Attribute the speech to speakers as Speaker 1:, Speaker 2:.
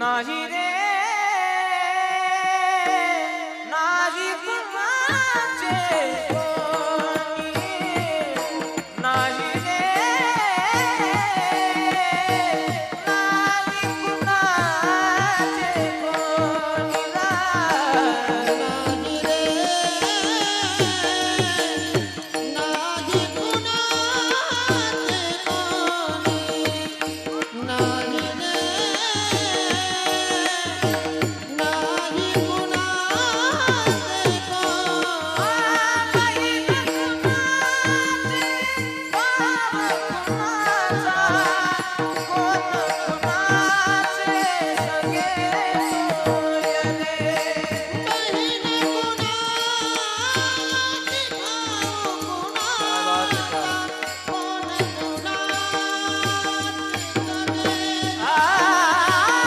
Speaker 1: নাহি রে নাহি নাহি রে রে